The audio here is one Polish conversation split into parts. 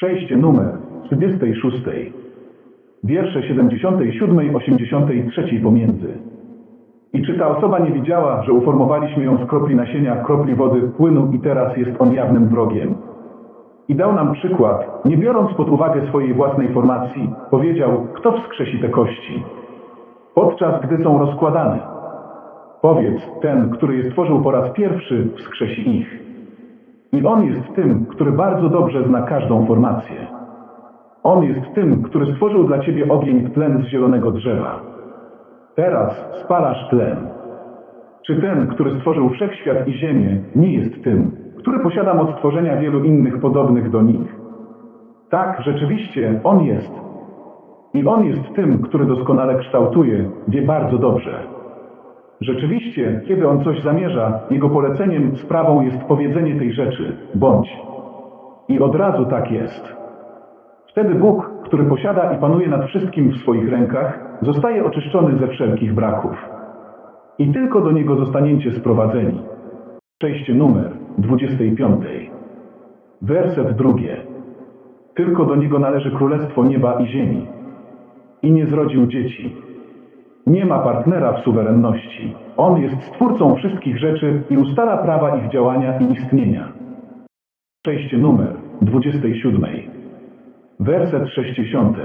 Przejście numer 36. Wiersze 77 i 83 pomiędzy. I czy ta osoba nie widziała, że uformowaliśmy ją z kropli nasienia, kropli wody, płynu i teraz jest on jawnym wrogiem? I dał nam przykład, nie biorąc pod uwagę swojej własnej formacji, powiedział, kto wskrzesi te kości, podczas gdy są rozkładane. Powiedz, ten, który je stworzył po raz pierwszy, wskrzesi ich. I on jest tym, który bardzo dobrze zna każdą formację. On jest tym, który stworzył dla ciebie ogień w tlen z zielonego drzewa. Teraz spalasz tlen. Czy ten, który stworzył wszechświat i ziemię, nie jest tym, który posiada moc tworzenia wielu innych podobnych do nich? Tak, rzeczywiście, on jest. I on jest tym, który doskonale kształtuje, wie bardzo dobrze. Rzeczywiście, kiedy on coś zamierza, jego poleceniem, sprawą jest powiedzenie tej rzeczy, bądź. I od razu tak jest. Wtedy Bóg, który posiada i panuje nad wszystkim w swoich rękach, zostaje oczyszczony ze wszelkich braków. I tylko do niego zostaniecie sprowadzeni. Przejście numer 25. Werset drugie. Tylko do niego należy królestwo nieba i ziemi. I nie zrodził dzieci. Nie ma partnera w suwerenności. On jest stwórcą wszystkich rzeczy i ustala prawa ich działania i istnienia. Przejście numer 27. Werset 60.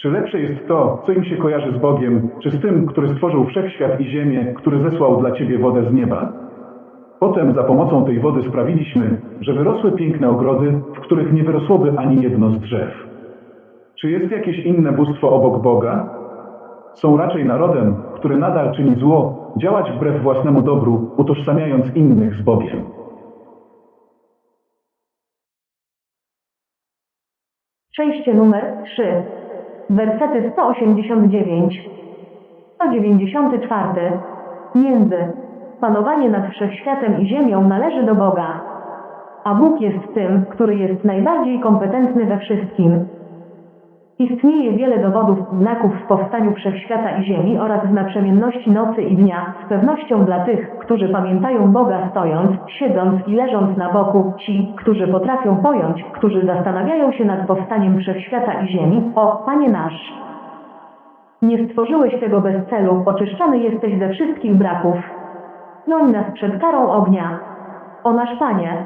Czy lepsze jest to, co im się kojarzy z Bogiem, czy z tym, który stworzył wszechświat i ziemię, który zesłał dla ciebie wodę z nieba? Potem za pomocą tej wody sprawiliśmy, że wyrosły piękne ogrody, w których nie wyrosłoby ani jedno z drzew. Czy jest jakieś inne bóstwo obok Boga? Są raczej narodem, który nadal czyni zło, działać wbrew własnemu dobru, utożsamiając innych z Bogiem. Przejście numer 3. Wersety 189. 194. Między. Panowanie nad wszechświatem i ziemią należy do Boga. A Bóg jest tym, który jest najbardziej kompetentny we wszystkim. Istnieje wiele dowodów, znaków w powstaniu wszechświata i ziemi oraz w naprzemienności nocy i dnia, z pewnością dla tych, którzy pamiętają Boga stojąc, siedząc i leżąc na boku, ci, którzy potrafią pojąć, którzy zastanawiają się nad powstaniem wszechświata i ziemi, o Panie nasz. Nie stworzyłeś tego bez celu, oczyszczony jesteś ze wszystkich braków. Noń nas przed karą ognia. O nasz Panie,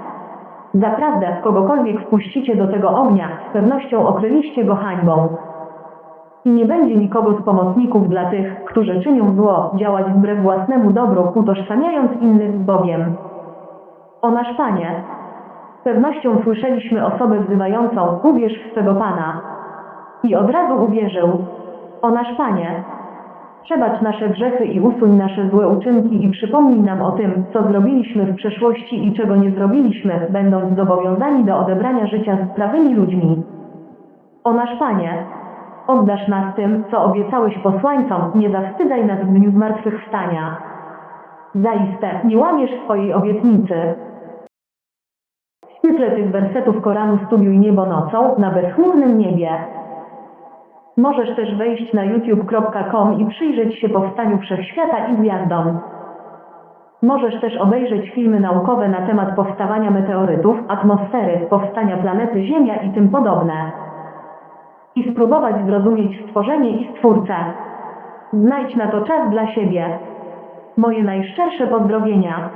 Zaprawdę, kogokolwiek wpuścicie do tego ognia, z pewnością okryliście go hańbą. I nie będzie nikogo z pomocników dla tych, którzy czynią zło, działać wbrew własnemu dobru, utożsamiając innych z Bogiem. O nasz Panie, z pewnością słyszeliśmy osobę wzywającą, uwierz w swego Pana. I od razu uwierzył. O nasz Panie, Przebacz nasze grzechy i usuń nasze złe uczynki i przypomnij nam o tym, co zrobiliśmy w przeszłości i czego nie zrobiliśmy, będąc zobowiązani do odebrania życia z prawymi ludźmi. O nasz Panie, oddasz nas tym, co obiecałeś posłańcom, nie zawstydzaj nas w dniu zmartwychwstania. Zaiste, nie łamiesz swojej obietnicy. W świetle tych wersetów Koranu studiuj niebo nocą na bezchmurnym niebie. Możesz też wejść na youtube.com i przyjrzeć się powstaniu wszechświata i gwiazdom. Możesz też obejrzeć filmy naukowe na temat powstawania meteorytów, atmosfery, powstania planety Ziemia i tym podobne. I spróbować zrozumieć stworzenie i stwórcę. Znajdź na to czas dla siebie. Moje najszczersze pozdrowienia.